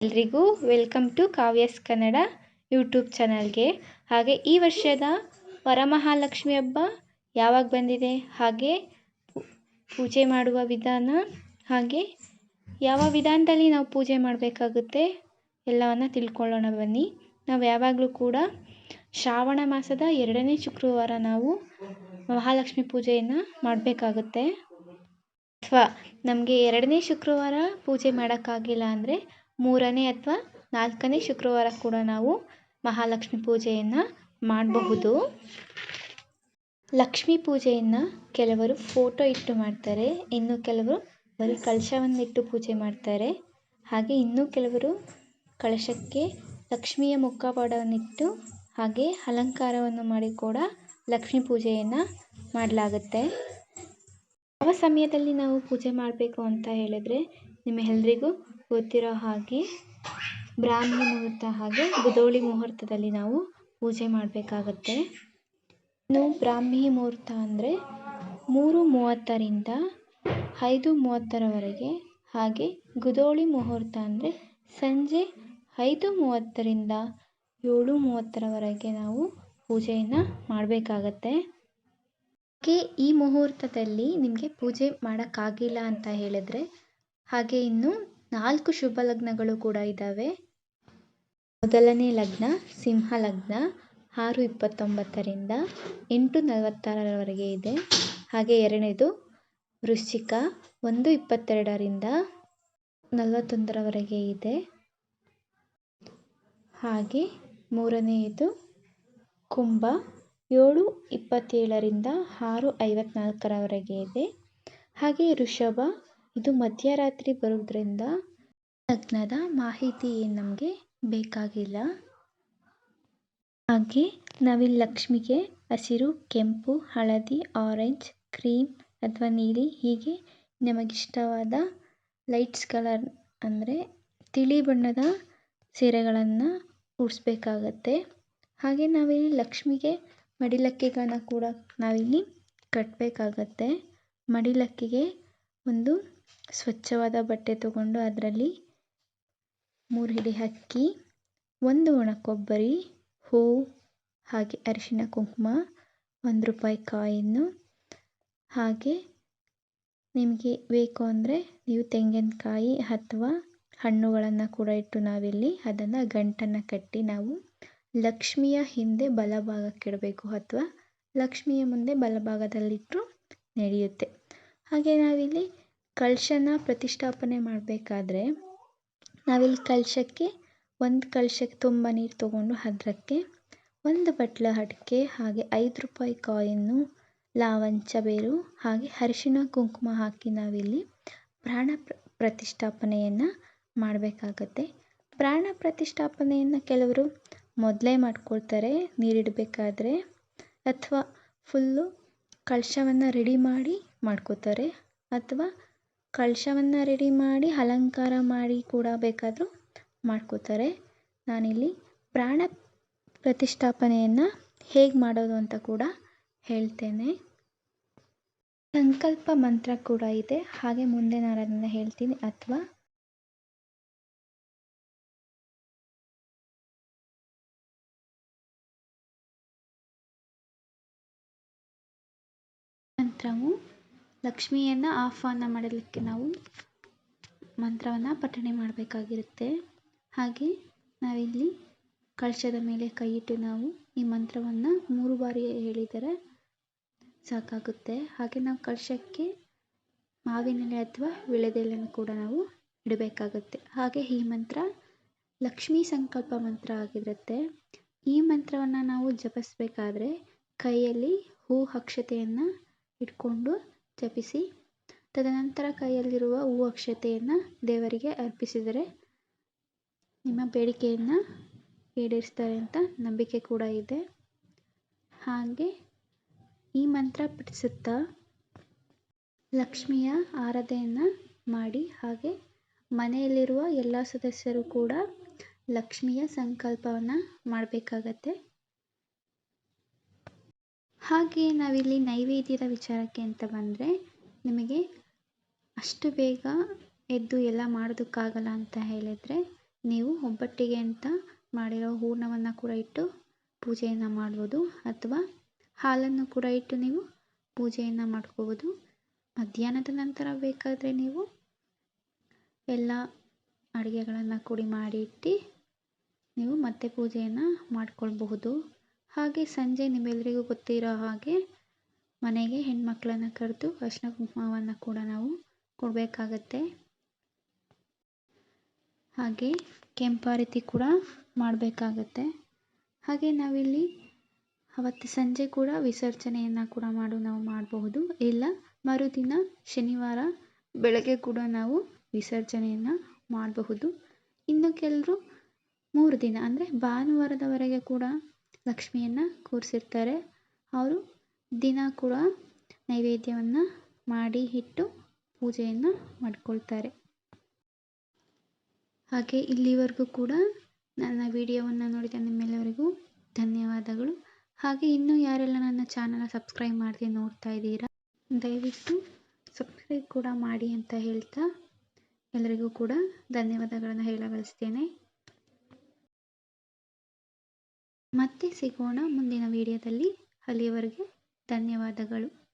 ಎಲ್ರಿಗೂ welcome to Kavya's Kannada YouTube ಚಾನಲ್ಗೆ. ಹಾಗೆ ಈ ವರ್ಷದ ವರಮಹಾಲಕ್ಷ್ಮಿ ಹಬ್ಬ ಯಾವಾಗ ಬಂದಿದೆ, ಹಾಗೆ ಪೂಜೆ ಮಾಡುವ ವಿಧಾನ, ಹಾಗೆ ಯಾವ ವಿಧಾನದಲ್ಲಿ ನಾವು ಪೂಜೆ ಮಾಡಬೇಕಾಗುತ್ತೆ ಎಲ್ಲವನ್ನು ತಿಳ್ಕೊಳ್ಳೋಣ ಬನ್ನಿ. ನಾವು ಯಾವಾಗಲೂ ಕೂಡ ಶ್ರಾವಣ ಮಾಸದ ಎರಡನೇ ಶುಕ್ರವಾರ ನಾವು ಮಹಾಲಕ್ಷ್ಮಿ ಪೂಜೆಯನ್ನು ಮಾಡಬೇಕಾಗುತ್ತೆ. ಅಥವಾ ನಮಗೆ ಎರಡನೇ ಶುಕ್ರವಾರ ಪೂಜೆ ಮಾಡೋಕ್ಕಾಗಿಲ್ಲ ಅಂದರೆ ಮೂರನೇ ಅಥವಾ ನಾಲ್ಕನೇ ಶುಕ್ರವಾರ ಕೂಡ ನಾವು ಮಹಾಲಕ್ಷ್ಮಿ ಪೂಜೆಯನ್ನು ಮಾಡಬಹುದು. ಲಕ್ಷ್ಮೀ ಪೂಜೆಯನ್ನು ಕೆಲವರು ಫೋಟೋ ಇಟ್ಟು ಮಾಡ್ತಾರೆ, ಇನ್ನು ಕೆಲವರು ಬರೀ ಕಳಶವನ್ನಿಟ್ಟು ಪೂಜೆ ಮಾಡ್ತಾರೆ. ಹಾಗೆ ಇನ್ನೂ ಕೆಲವರು ಕಳಶಕ್ಕೆ ಲಕ್ಷ್ಮಿಯ ಮುಖವಾಡವನ್ನಿಟ್ಟು ಹಾಗೆ ಅಲಂಕಾರವನ್ನು ಮಾಡಿ ಕೂಡ ಲಕ್ಷ್ಮೀ ಪೂಜೆಯನ್ನು ಮಾಡಲಾಗುತ್ತೆ. ಯಾವ ಸಮಯದಲ್ಲಿ ನಾವು ಪೂಜೆ ಮಾಡಬೇಕು ಅಂತ ಹೇಳಿದ್ರೆ ನಿಮ್ಮೆಲ್ಲರಿಗೂ ಗೊತ್ತಿರೋ ಹಾಗೆ ಬ್ರಾಹ್ಮಿ ಮುಹೂರ್ತ ಹಾಗೆ ಗುದೋಳಿ ಮುಹೂರ್ತದಲ್ಲಿ ನಾವು ಪೂಜೆ ಮಾಡಬೇಕಾಗತ್ತೆ. ಇನ್ನು ಬ್ರಾಹ್ಮಿ ಮುಹೂರ್ತ ಅಂದರೆ ಮೂರು ಮೂವತ್ತರಿಂದ ಐದು ಮೂವತ್ತರವರೆಗೆ ಹಾಗೆ ಗುದೋಳಿ ಮುಹೂರ್ತ ಅಂದರೆ ಸಂಜೆ ಐದು ಮೂವತ್ತರಿಂದ ಏಳು ಮೂವತ್ತರವರೆಗೆ ನಾವು ಪೂಜೆಯನ್ನು ಮಾಡಬೇಕಾಗತ್ತೆ. ಹಾಗೆ ಈ ಮುಹೂರ್ತದಲ್ಲಿ ನಿಮಗೆ ಪೂಜೆ ಮಾಡೋಕ್ಕಾಗಿಲ್ಲ ಅಂತ ಹೇಳಿದ್ರೆ ಹಾಗೆ ಇನ್ನು ನಾಲ್ಕು ಶುಭ ಲಗ್ನಗಳು ಕೂಡ ಇದ್ದಾವೆ. ಮೊದಲನೇ ಲಗ್ನ ಸಿಂಹ ಲಗ್ನ, ಆರು ಇಪ್ಪತ್ತೊಂಬತ್ತರಿಂದ ಎಂಟು ನಲವತ್ತಾರರವರೆಗೆ ಇದೆ. ಹಾಗೆ ಎರಡನೇದು ವೃಶ್ಚಿಕ, ಒಂದು ಇಪ್ಪತ್ತೆರಡರಿಂದ ನಲವತ್ತೊಂದರವರೆಗೆ ಇದೆ. ಹಾಗೆ ಮೂರನೆಯದು ಕುಂಭ, ಏಳು ಇಪ್ಪತ್ತೇಳರಿಂದ ಆರು ಐವತ್ತ್ನಾಲ್ಕರವರೆಗೆ ಇದೆ. ಹಾಗೆ ಋಷಭ ಇದು ಮಧ್ಯರಾತ್ರಿ ಬರೋದ್ರಿಂದ ಲಗ್ನದ ಮಾಹಿತಿ ಏನು ನಮಗೆ ಬೇಕಾಗಿಲ್ಲ. ಹಾಗೆ ನಾವಿಲ್ಲಿ ಲಕ್ಷ್ಮಿಗೆ ಹಸಿರು, ಕೆಂಪು, ಹಳದಿ ಆರೆಂಜ್ ಕ್ರೀಮ್ ಅಥವಾ ನೀಲಿ ಹೀಗೆ ನಮಗಿಷ್ಟವಾದ ಲೈಟ್ಸ್ ಕಲರ್ ಅಂದರೆ ತಿಳಿ ಬಣ್ಣದ ಸೀರೆಗಳನ್ನು ಉಡಿಸ್ಬೇಕಾಗತ್ತೆ. ಹಾಗೆ ನಾವಿಲ್ಲಿ ಲಕ್ಷ್ಮಿಗೆ ಮಡಿಲಕ್ಕಿಗಳನ್ನ ಕೂಡ ನಾವಿಲ್ಲಿ ಕಟ್ಟಬೇಕಾಗತ್ತೆ ಮಡಿಲಕ್ಕಿಗೆ ಒಂದು ಸ್ವಚ್ಛವಾದ ಬಟ್ಟೆ ತಗೊಂಡು ಅದರಲ್ಲಿ ಮೂರು ಹಿಡಿ ಅಕ್ಕಿ, ಒಂದು ಒಣ ಕೊಬ್ಬರಿ ಹೂವು ಹಾಗೆ ಅರಿಶಿನ ಕುಂಕುಮ, ಒಂದು ರೂಪಾಯಿ ಕಾಯಿನ್ನು, ಹಾಗೆ ನಿಮಗೆ ಬೇಕು ಅಂದರೆ ನೀವು ತೆಂಗಿನಕಾಯಿ ಅಥವಾ ಹಣ್ಣುಗಳನ್ನು ಕೂಡ ಇಟ್ಟು ನಾವಿಲ್ಲಿ ಅದನ್ನು ಗಂಟನ್ನು ಕಟ್ಟಿ ನಾವು ಲಕ್ಷ್ಮಿಯ ಹಿಂದೆ ಬಲಭಾಗಕ್ಕಿಡಬೇಕು ಅಥವಾ ಲಕ್ಷ್ಮಿಯ ಮುಂದೆ ಬಲಭಾಗದಲ್ಲಿಟ್ಟರೂ ನಡೆಯುತ್ತೆ. ಹಾಗೆ ನಾವಿಲ್ಲಿ ಕಳಶನ ಪ್ರತಿಷ್ಠಾಪನೆ ಮಾಡಬೇಕಾದ್ರೆ ನಾವಿಲ್ಲಿ ಕಳಶಕ್ಕೆ ಒಂದು ಕಳಶಕ್ಕೆ ತುಂಬ ನೀರು ತಗೊಂಡು ಅದಕ್ಕೆ ಒಂದು ಬಟ್ಲ ಅಡಿಕೆ ಹಾಗೆ ಐದು ರೂಪಾಯಿ ಕಾಯಿನ್ನು, ಲಾವಂಚ ಬೇರು ಹಾಗೆ ಅರಿಶಿನ ಕುಂಕುಮ ಹಾಕಿ ನಾವಿಲ್ಲಿ ಪ್ರಾಣ ಪ್ರತಿಷ್ಠಾಪನೆಯನ್ನು ಮಾಡಬೇಕಾಗತ್ತೆ. ಪ್ರಾಣ ಪ್ರತಿಷ್ಠಾಪನೆಯನ್ನು ಕೆಲವರು ಮೊದಲೇ ಮಾಡ್ಕೊಳ್ತಾರೆ ನೀರಿಡಬೇಕಾದ್ರೆ ಅಥವಾ ಫುಲ್ಲು ಕಳಶವನ್ನು ರೆಡಿ ಮಾಡಿ ಮಾಡ್ಕೋತಾರೆ ಅಥವಾ ಕಳಶವನ್ನು ರೆಡಿ ಮಾಡಿ, ಅಲಂಕಾರ ಮಾಡಿ ಕೂಡ ಬೇಕಾದರೂ ಮಾಡ್ಕೋತಾರೆ. ನಾನಿಲ್ಲಿ ಪ್ರಾಣ ಪ್ರತಿಷ್ಠಾಪನೆಯನ್ನು ಹೇಗೆ ಮಾಡೋದು ಅಂತ ಕೂಡ ಹೇಳ್ತೇನೆ. ಸಂಕಲ್ಪ ಮಂತ್ರ ಕೂಡ ಇದೆ. ಹಾಗೆ ಮುಂದೆ ನಾನು ಅದನ್ನು ಹೇಳ್ತೀನಿ. ಅಥವಾ ಮಂತ್ರವು ಲಕ್ಷ್ಮಿಯನ್ನು ಆಹ್ವಾನ ಮಾಡಲಿಕ್ಕೆ ನಾವು ಮಂತ್ರವನ್ನು ಪಠಣೆ ಮಾಡಬೇಕಾಗಿರುತ್ತೆ. ಹಾಗೆ ನಾವಿಲ್ಲಿ ಕಳಶದ ಮೇಲೆ ಕೈ ಇಟ್ಟು ನಾವು ಈ ಮಂತ್ರವನ್ನು ಮೂರು ಬಾರಿ ಹೇಳಿದರೆ ಸಾಕಾಗುತ್ತೆ. ಹಾಗೆ ನಾವು ಕಳಶಕ್ಕೆ ಮಾವಿನೆಲೆ ಅಥವಾ ವಿಳೆದೆಲೆಯನ್ನು ಕೂಡ ನಾವು ಇಡಬೇಕಾಗುತ್ತೆ. ಹಾಗೆ ಈ ಮಂತ್ರ ಲಕ್ಷ್ಮೀ ಸಂಕಲ್ಪ ಮಂತ್ರ ಆಗಿರುತ್ತೆ. ಈ ಮಂತ್ರವನ್ನು ನಾವು ಜಪಿಸ್ಬೇಕಾದ್ರೆ ಕೈಯಲ್ಲಿ ಹೂ ಅಕ್ಷತೆಯನ್ನು ಇಟ್ಕೊಂಡು ಜಪಿಸಿ. ತದನಂತರ ಕೈಯಲ್ಲಿರುವ ಹೂ ಅಕ್ಷತೆಯನ್ನು ದೇವರಿಗೆ ಅರ್ಪಿಸಿದರೆ ನಿಮ್ಮ ಬೇಡಿಕೆಯನ್ನು ಈಡೇರಿಸ್ತಾರೆ ಅಂತ ನಂಬಿಕೆ ಕೂಡ ಇದೆ. ಹಾಗೆ ಈ ಮಂತ್ರ ಪಠಿಸುತ್ತಾ ಲಕ್ಷ್ಮಿಯ ಆರಾಧನೆಯನ್ನು ಮಾಡಿ ಹಾಗೆ ಮನೆಯಲ್ಲಿರುವ ಎಲ್ಲ ಸದಸ್ಯರು ಕೂಡ ಲಕ್ಷ್ಮಿಯ ಸಂಕಲ್ಪವನ್ನು ಮಾಡಬೇಕಾಗತ್ತೆ. ಹಾಗೆ ನಾವಿಲ್ಲಿ ನೈವೇದ್ಯದ ವಿಚಾರಕ್ಕೆ ಅಂತ ಬಂದರೆ ನಿಮಗೆ ಅಷ್ಟು ಬೇಗ ಎದ್ದು ಎಲ್ಲ ಮಾಡೋದಕ್ಕಾಗಲ್ಲ ಅಂತ ಹೇಳಿದರೆ ನೀವು ಒಬ್ಬಟ್ಟಿಗೆ ಅಂತ ಮಾಡಿರೋ ಹೂರ್ಣವನ್ನು ಕೂಡ ಇಟ್ಟು ಪೂಜೆಯನ್ನು ಮಾಡ್ಬೋದು ಅಥವಾ ಹಾಲನ್ನು ಕೂಡ ಇಟ್ಟು ನೀವು ಪೂಜೆಯನ್ನು ಮಾಡ್ಕೋಬೋದು. ಮಧ್ಯಾಹ್ನದ ನಂತರ ಬೇಕಾದರೆ ನೀವು ಎಲ್ಲ ಅಡುಗೆಗಳನ್ನು ಕೂಡಿ ಮಾಡಿ ಇಟ್ಟು ನೀವು ಮತ್ತೆ ಪೂಜೆಯನ್ನು ಮಾಡ್ಕೊಳ್ಬಹುದು. ಹಾಗೆ ಸಂಜೆ ನಿಮ್ಮೆಲ್ಲರಿಗೂ ಗೊತ್ತಿರೋ ಹಾಗೆ ಮನೆಗೆ ಹೆಣ್ಮಕ್ಳನ್ನು ಕರೆದು ಅರಿಶಿನ ಕುಂಕುಮವನ್ನು ಕೂಡ ನಾವು ಕೊಡಬೇಕಾಗತ್ತೆ. ಹಾಗೆ ಕೆಂಪಾರತಿ ಕೂಡ ಮಾಡಬೇಕಾಗತ್ತೆ. ಹಾಗೆ ನಾವಿಲ್ಲಿ ಅವತ್ತು ಸಂಜೆ ಕೂಡ ವಿಸರ್ಜನೆಯನ್ನು ಕೂಡ ಮಾಡು ನಾವು ಮಾಡಬಹುದು. ಇಲ್ಲ, ಮರುದಿನ ಶನಿವಾರ ಬೆಳಗ್ಗೆ ಕೂಡ ನಾವು ವಿಸರ್ಜನೆಯನ್ನು ಮಾಡಬಹುದು. ಇನ್ನು ಕೆಲವರು ಮೂರು ದಿನ, ಅಂದರೆ ಭಾನುವಾರದವರೆಗೆ ಕೂಡ ಲಕ್ಷ್ಮಿಯನ್ನು ಕೂರಿಸಿರ್ತಾರೆ. ಅವರು ದಿನ ಕೂಡ ನೈವೇದ್ಯವನ್ನು ಮಾಡಿ ಇಟ್ಟು ಪೂಜೆಯನ್ನು ಮಾಡ್ಕೊಳ್ತಾರೆ. ಹಾಗೆ ಇಲ್ಲಿವರೆಗೂ ಕೂಡ ನನ್ನ ವಿಡಿಯೋವನ್ನು ನೋಡಿದ ನಿಮ್ಮೆಲ್ಲರಿಗೂ ಧನ್ಯವಾದಗಳು. ಹಾಗೆ ಇನ್ನೂ ಯಾರೆಲ್ಲ ನನ್ನ ಚಾನಲ್ನ ಸಬ್ಸ್ಕ್ರೈಬ್ ಮಾಡದೆ ನೋಡ್ತಾ ಇದ್ದೀರಾ, ದಯವಿಟ್ಟು ಸಬ್ಸ್ಕ್ರೈಬ್ ಕೂಡ ಮಾಡಿ ಅಂತ ಹೇಳ್ತಾ ಎಲ್ಲರಿಗೂ ಕೂಡ ಧನ್ಯವಾದಗಳನ್ನು ಹೇಳ ಮತ್ತೆ ಸಿಗೋಣ ಮುಂದಿನ ವಿಡಿಯೋದಲ್ಲಿ. ಅಲ್ಲಿಯವರೆಗೆ ಧನ್ಯವಾದಗಳು.